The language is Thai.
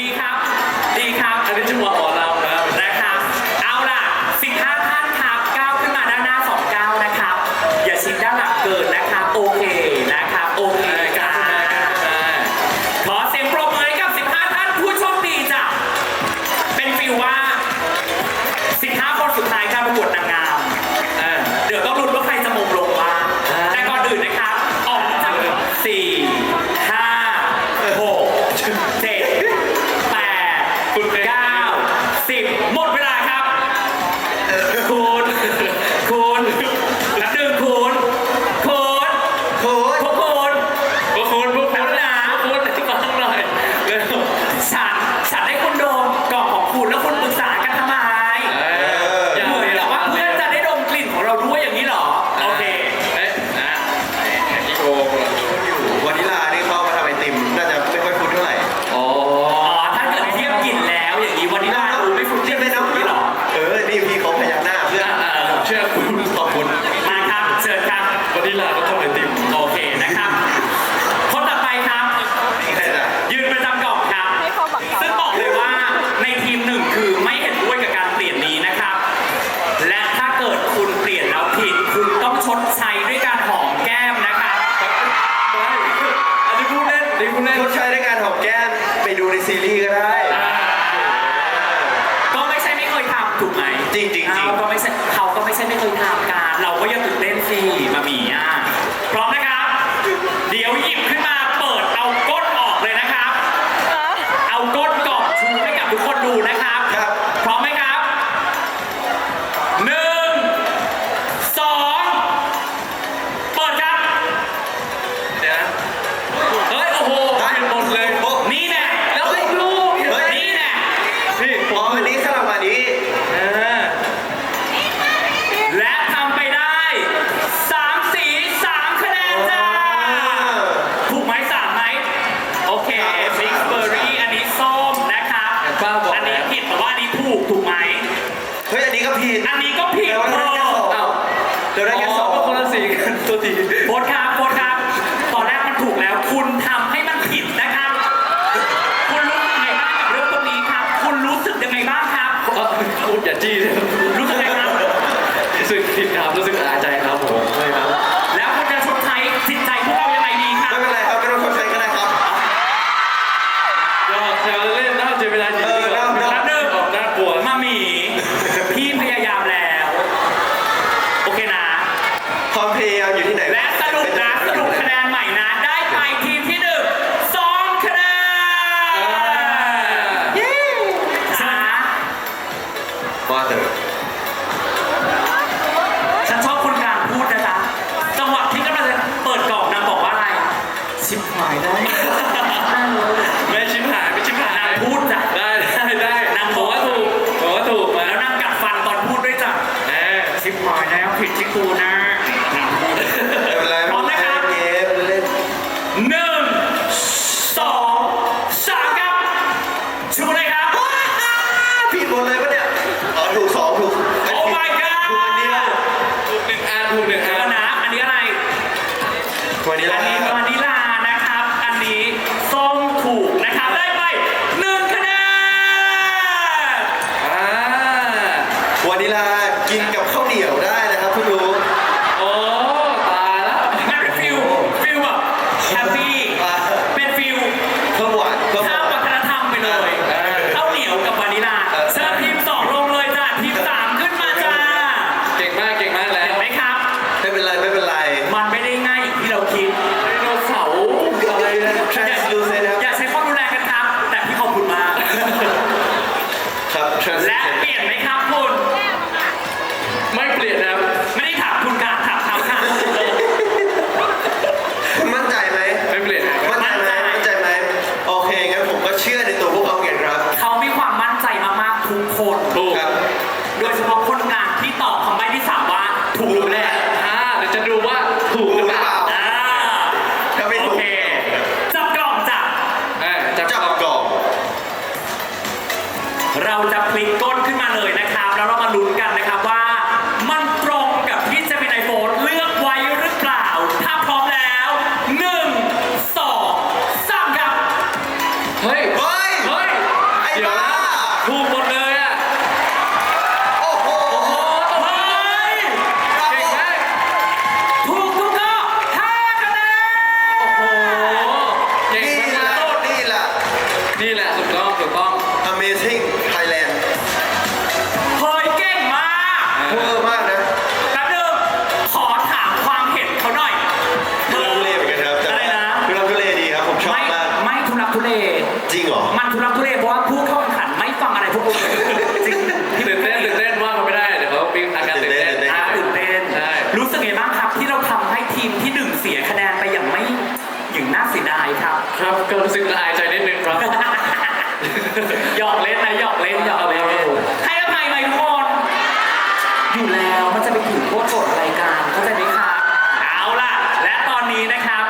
ดีครับ ดีครับอันนี้จังหวหอลำนะ ดใช้ด้วยการหอมแก้มนะครับไม่อันนี้พูดเล่นอันนี้พูดเล่นชดใช้ในการหอมแก้มไปดูในซีรีส์ก็ได้ ก็ไม่ใช่ไม่เคยทำถูกไหมจริงๆจริงเขาก็ไม่ใช่เขาก็ไม่ใช่ไม่เคยทำการ เราก็ยังตื่นเต้นสิมามีอะพร้อมนะครับ เดี๋ยวหยิบขึ้นมาเปิดเอา เราได้แค่สอง ก็คนละสีกันตัวดีโพสครับโพสครับ ตอนแรกมันถูกแล้ว คุณทำให้มันผิดนะครับ คุณรู้สึกยังไงบ้างกับเรื่องตรงนี้ครับ คุณรู้สึกยังไงบ้างครับเอ้าพูดอย่าจี้เลยรู้สึกยังไงครับ รู้สึกผิดครับรู้สึกอาใจครับผมใช่ครับแล้วคุณจะชดใช้จิตใจพวกเรายังไงดีครับ ไม่เป็นไรครับไม่ต้องชดใช้ก็ได้ครับยอดแซวเล่นน่าจะเวลาจริงเออน่าน่ หายได้ไม่ชิมหายไม่ชิมหายนางพูดจ้ะได้ได้ได้นางบบออกกว่าว่าถูถูกกบอกว่าถูกมาแล้วนางกัดฟันตอนพูดด้วยจ้ะแหมชิบหายแล้วผิดที่กูนะนางพูดไม่เป็นไรพร้อมนะครับเกมเล่นหนึ่งสองสามครับชูเลยครับ ผิดหมดเลยปะเนี่ยอ๋อถูกสองถูกโอ้ my god ถูกอันนี้ละถูกหนึ่งอันถูกหนึ่งเดี๋อัยวนนะ อันนี้อะไรวันนี้อัละนนี้วานิลา เป็นไรไม่เป็นไร มันไม่ได้ง่ายอย่างที่เราคิดไดโนเสาร์อะไรนะ translucent ครับ อย่าใช้ความรุนแรงกันครับ แต่พี่ขอบคุณมาก ครับ และ translucent เปลี่ยนไหมครับคุณ ไม่เปลี่ยนนะครับ ไม่ได้ถามคุณการถามเขาค่ะ คุณมั่นใจไหมไม่เปลี่ยนนะครับมั่นใจไหมมั่นใจไหมโอเคงั้นผมก็เชื่อในตัวพวกเขาเหมือนกันครับเขามีความมั่นใจมากๆทุกคนถูกครับ โดยเฉพาะคนงานที่ตอบคำใบ้ที่สามว่าถูกแหละอ่าเดี๋ยว จะดูว่าถูกถูหกรือหรือเปเปล่าล่าอ่าถ้าไม่โอถูกเค จับกล่องจับ เออจับจับกล่องเราจะพลิกก้นขึ้นมาเลยนะครับ แล้วเรามาลุ้นกันนะครับว่า รู้สึกละอายใจนิดนึงครับ หยอกเล่นนะหยอกเล่นหยอกเล่นให้อภัยไหมทุกคนอยู่แล้วมันจะไปถึงโทษโกรธอะไรกันเข้าใจไหมครับเอาล่ะ และตอนนี้นะครับ